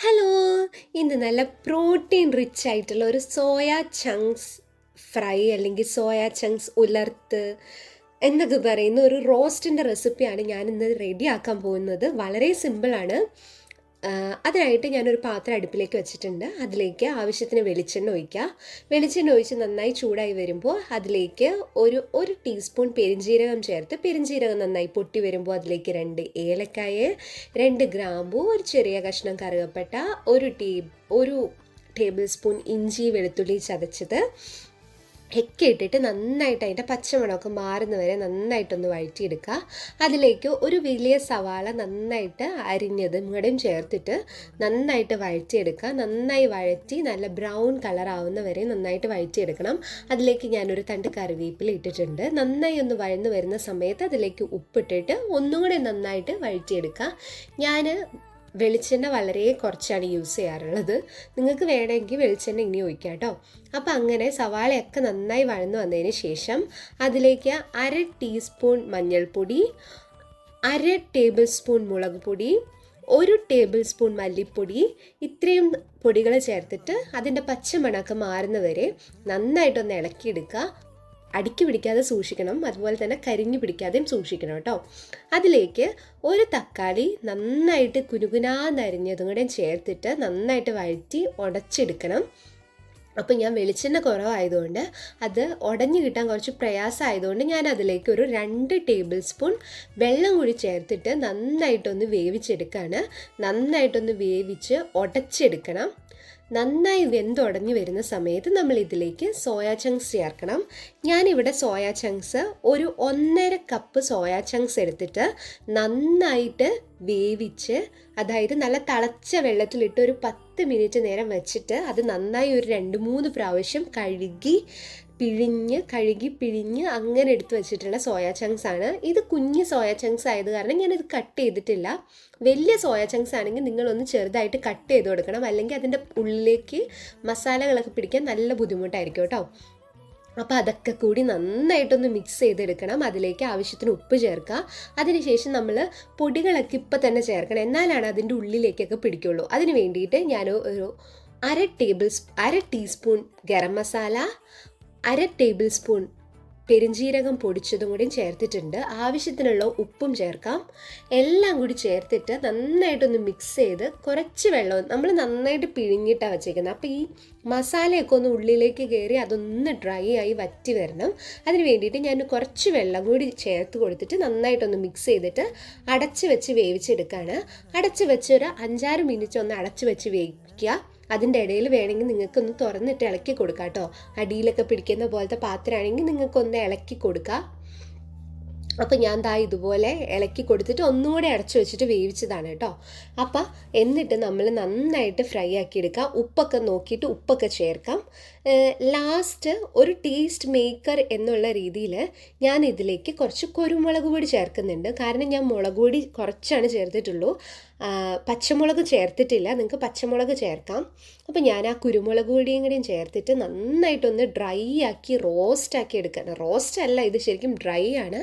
Hello ഇന്ന് നല്ല protein rich ആയിട്ടുള്ള ഒരു സോയ ചങ്ക്സ് ഫ്രൈ അല്ലെങ്കിൽ സോയ ചങ്ക്സ് ഉലർത്ത് എന്നൊക്കെ പറയുന്ന ഒരു റോസ്റ്റിന്റെ റെസിപ്പിയാണ് ഞാൻ ഇന്ന് റെഡിയാക്കാൻ പോകുന്നത്. വളരെ സിമ്പിളാണ് അതിനായിട്ട് ഞാനൊരു പാത്രം അടുപ്പിലേക്ക് വെച്ചിട്ടുണ്ട്. അതിലേക്ക് ആവശ്യത്തിന് വെളിച്ചെണ്ണ ഒഴിക്കുക വെളിച്ചെണ്ണ ഒഴിച്ച് നന്നായി ചൂടായി വരുമ്പോൾ അതിലേക്ക് ഒരു ഒരു ടീസ്പൂൺ പെരിഞ്ജീരകം ചേർത്ത് പെരിഞ്ജീരകം നന്നായി പൊട്ടി വരുമ്പോൾ അതിലേക്ക് രണ്ട് ഏലക്കായ രണ്ട് ഗ്രാമ്പു ഒരു ചെറിയ കഷ്ണം കറുകപ്പട്ട ഒരു ടീ ഒരു ടേബിൾ സ്പൂൺ ഇഞ്ചി വെളുത്തുള്ളി ചതച്ചത്. ഒക്കെ ഇട്ടിട്ട് നന്നായിട്ട് അതിന്റെ പച്ചമണമൊക്കെ മാറുന്നവരെ നന്നായിട്ടൊന്ന് വഴറ്റിയെടുക്കുക. അതിലേക്ക് ഒരു വലിയ സവാള നന്നായിട്ട് അരിഞ്ഞത് മുടം ചേർത്തിട്ട് നന്നായിട്ട് വഴറ്റിയെടുക്കുക. നന്നായി വഴറ്റി നല്ല ബ്രൗൺ കളർ ആവുന്നവരെ നന്നായിട്ട് വഴറ്റിയെടുക്കണം. അതിലേക്ക് ഞാനൊരു തണ്ട് കറിവേപ്പില ഇട്ടിട്ടുണ്ട്. നന്നായി ഒന്ന് വഴന്നു വരുന്ന സമയത്ത് അതിലേക്ക് ഉപ്പിട്ടിട്ട് ഒന്നുകൂടെ നന്നായിട്ട് വഴറ്റിയെടുക്കുക. ഞാൻ വെളിച്ചെണ്ണ വളരെ കുറച്ചാണ് യൂസ് ചെയ്യാറുള്ളത്. നിങ്ങൾക്ക് വേണമെങ്കിൽ വെളിച്ചെണ്ണ ഇനി ഒഴിക്കാം കേട്ടോ. അപ്പോൾ അങ്ങനെ സവാളയൊക്കെ നന്നായി വഴന്നു വന്നതിന് ശേഷം അതിലേക്ക് അര ടീസ്പൂൺ മഞ്ഞൾപ്പൊടി അര ടേബിൾ സ്പൂൺ മുളക് പൊടി ഒരു ടേബിൾ സ്പൂൺ മല്ലിപ്പൊടി ഇത്രയും പൊടികൾ ചേർത്തിട്ട് അതിന്റെ പച്ചമണക്ക് മാറുന്നവരെ നന്നായിട്ടൊന്ന് ഇളക്കിയെടുക്കുക. അടുക്കി പിടിക്കാതെ സൂക്ഷിക്കണം. അതുപോലെ തന്നെ കരിഞ്ഞു പിടിക്കാതെയും സൂക്ഷിക്കണം കേട്ടോ. അതിലേക്ക് ഒരു തക്കാളി നന്നായിട്ട് കുനുകുനാന്നരിഞ്ഞതും കൂടെ ചേർത്തിട്ട് നന്നായിട്ട് വഴറ്റി ഉടച്ചെടുക്കണം. അപ്പോൾ ഞാൻ വെളിച്ചെണ്ണ കുറവായതുകൊണ്ട് അത് ഉടഞ്ഞു കിട്ടാൻ കുറച്ച് പ്രയാസമായതുകൊണ്ട് ഞാൻ അതിലേക്ക് ഒരു രണ്ട് ടേബിൾ സ്പൂൺ വെള്ളം കൂടി ചേർത്തിട്ട് നന്നായിട്ടൊന്ന് വേവിച്ചെടുക്കുകയാണ് നന്നായിട്ടൊന്ന് വേവിച്ച് ഉടച്ചെടുക്കണം. നന്നായി വെന്തുടഞ്ഞു വരുന്ന സമയത്ത് നമ്മൾ ഇതിലേക്ക് സോയാ ചങ്ക്സ് ചേർക്കണം. ഞാനിവിടെ സോയാ ചങ്ക്സ് ഒരു ഒന്നര കപ്പ് സോയാ ചങ്ക്സ് എടുത്തിട്ട് നന്നായിട്ട് വേവിച്ച് അതായത് നല്ല തിളച്ച വെള്ളത്തിലിട്ട് ഒരു പത്ത് മിനിറ്റ് നേരം വെച്ചിട്ട് അത് നന്നായി ഒരു രണ്ട് മൂന്ന് പ്രാവശ്യം കഴുകി പിഴിഞ്ഞ് കഴുകി പിഴിഞ്ഞ് അങ്ങനെ എടുത്തു വെച്ചിട്ടുള്ള സോയ ചങ്ക്സ് ആണ്. ഇത് കുഞ്ഞ് സോയ ചങ്ക്സ് ആയത് കാരണം ഞാനിത് കട്ട് ചെയ്തിട്ടില്ല. വലിയ സോയ ചങ്ക്സ് ആണെങ്കിൽ നിങ്ങളൊന്ന് ചെറുതായിട്ട് കട്ട് ചെയ്ത് കൊടുക്കണം. അല്ലെങ്കിൽ അതിന്റെ ഉള്ളിലേക്ക് മസാലകളൊക്കെ പിടിക്കാൻ നല്ല ബുദ്ധിമുട്ടായിരിക്കും കേട്ടോ. അപ്പോൾ അതൊക്കെ കൂടി നന്നായിട്ടൊന്ന് മിക്സ് ചെയ്തെടുക്കണം. അതിലേക്ക് ആവശ്യത്തിന് ഉപ്പ് ചേർക്കുക. അതിനുശേഷം നമ്മൾ പൊടികളൊക്കെ ഇപ്പം തന്നെ ചേർക്കണം. എന്നാലാണ് അതിന്റെ ഉള്ളിലേക്കൊക്കെ പിടിക്കുള്ളൂ. അതിന് വേണ്ടിയിട്ട് ഞാൻ ഒരു അര ടേബിൾ അര ടീസ്പൂൺ ഗരം മസാല അര ടേബിൾ സ്പൂൺ പെരിഞ്ജീരകം പൊടിച്ചതും കൂടി ചേർത്തിട്ടുണ്ട്. ആവശ്യത്തിനുള്ള ഉപ്പും ചേർക്കാം. എല്ലാം കൂടി ചേർത്തിട്ട് നന്നായിട്ടൊന്ന് മിക്സ് ചെയ്ത് കുറച്ച് വെള്ളം നമ്മൾ നന്നായിട്ട് പിഴിഞ്ഞിട്ടാണ് വെച്ചേക്കുന്നത് അപ്പോൾ ഈ മസാലയൊക്കെ ഒന്ന് ഉള്ളിലേക്ക് കയറി അതൊന്ന് ഡ്രൈ ആയി വറ്റി വരണം. അതിന് വേണ്ടിയിട്ട് ഞാൻ കുറച്ച് വെള്ളം കൂടി ചേർത്ത് കൊടുത്തിട്ട് നന്നായിട്ടൊന്ന് മിക്സ് ചെയ്തിട്ട് അടച്ച് വെച്ച് വേവിച്ചെടുക്കുകയാണ് അടച്ച് വെച്ച് ഒരു അഞ്ചാറ് മിനിറ്റ് ഒന്ന് അടച്ച് വെച്ച് വേവിക്കുക. അതിന്റെ ഇടയിൽ വേണമെങ്കിൽ നിങ്ങൾക്കൊന്ന് തുറന്നിട്ട് ഇളക്കി കൊടുക്കാം കേട്ടോ. അടിയിലൊക്കെ പിടിക്കുന്ന പോലത്തെ പാത്രമാണെങ്കിൽ നിങ്ങൾക്കൊന്ന് ഇളക്കി കൊടുക്കാം. അപ്പം ഞാൻ ദാ ഇതുപോലെ ഇളക്കി കൊടുത്തിട്ട് ഒന്നുകൂടെ അടച്ചു വെച്ചിട്ട് വേവിച്ചതാണ് കേട്ടോ. അപ്പം എന്നിട്ട് നമ്മൾ നന്നായിട്ട് ഫ്രൈ ആക്കി എടുക്കാം. ഉപ്പൊക്കെ നോക്കിയിട്ട് ഉപ്പൊക്കെ ചേർക്കാം. ലാസ്റ്റ് ഒരു ടേസ്റ്റ് മേക്കർ എന്നുള്ള രീതിയിൽ ഞാൻ ഇതിലേക്ക് കുറച്ച് കുരുമുളക് പൊടി ചേർക്കുന്നുണ്ട്. കാരണം ഞാൻ മുളക് പൊടി കുറച്ചാണ് ചേർത്തിട്ടുള്ളൂ. പച്ചമുളക് ചേർത്തിട്ടില്ല. നിങ്ങൾക്ക് പച്ചമുളക് ചേർക്കാം. അപ്പോൾ ഞാൻ ആ കുരുമുളക് പൊടിയും കൂടിയും ചേർത്തിട്ട് നന്നായിട്ടൊന്ന് ഡ്രൈ ആക്കി റോസ്റ്റ് ആക്കി എടുക്കണം റോസ്റ്റ് അല്ല ഇത് ശരിക്കും ഡ്രൈ ആണ്.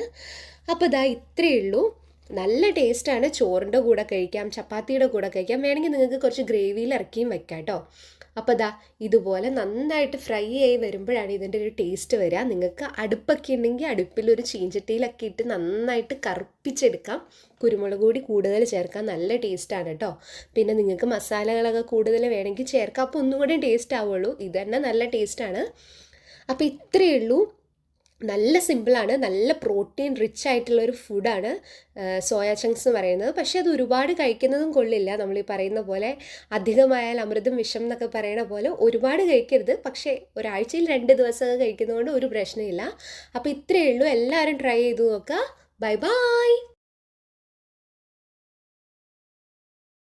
അപ്പോൾ ഇതാ ഇത്രയേ ഉള്ളൂ. നല്ല ടേസ്റ്റാണ് ചോറിന്റെ കൂടെ കഴിക്കാം ചപ്പാത്തിയുടെ കൂടെ കഴിക്കാം. വേണമെങ്കിൽ നിങ്ങൾക്ക് കുറച്ച് ഗ്രേവിയിൽ ഇറക്കിയും വെക്കാം കേട്ടോ. അപ്പോൾ ദാ ഇതുപോലെ നന്നായിട്ട് ഫ്രൈ ആയി വരുമ്പോഴാണ് ഇതിന്റെ ഒരു ടേസ്റ്റ് വരിക. നിങ്ങൾക്ക് അടുപ്പൊക്കെ ഉണ്ടെങ്കിൽ അടുപ്പിൽ ഒരു ചീഞ്ചട്ടിയിലൊക്കെ ഇട്ട് നന്നായിട്ട് കറുപ്പിച്ചെടുക്കാം. കുരുമുളക് കൂടി കൂടുതൽ ചേർക്കാം. നല്ല ടേസ്റ്റാണ് കേട്ടോ. പിന്നെ നിങ്ങൾക്ക് മസാലകളൊക്കെ കൂടുതൽ വേണമെങ്കിൽ ചേർക്കാം. അപ്പോൾ ഒന്നും കൂടി ടേസ്റ്റ് ആവുള്ളൂ. ഇത് തന്നെ നല്ല ടേസ്റ്റാണ്. അപ്പോൾ ഇത്രയേ ഉള്ളൂ. നല്ല സിമ്പിളാണ്. നല്ല പ്രോട്ടീൻ റിച്ച് ആയിട്ടുള്ള ഒരു ഫുഡാണ് സോയാ ചങ്ക്സ് എന്ന് പറയുന്നത്. പക്ഷേ അത് ഒരുപാട് കഴിക്കുന്നതും കൊള്ളില്ല. നമ്മൾ ഈ പറയുന്ന പോലെ അധികമായാൽ അമൃതം വിഷം എന്നൊക്കെ പറയുന്ന പോലെ ഒരുപാട് കഴിക്കരുത്. പക്ഷേ ഒരാഴ്ചയിൽ രണ്ട് ദിവസമൊക്കെ കഴിക്കുന്നതുകൊണ്ട് ഒരു പ്രശ്നമില്ല. അപ്പോൾ ഇത്രയേ ഉള്ളൂ. എല്ലാവരും ട്രൈ ചെയ്തു നോക്കുക. Bye bye.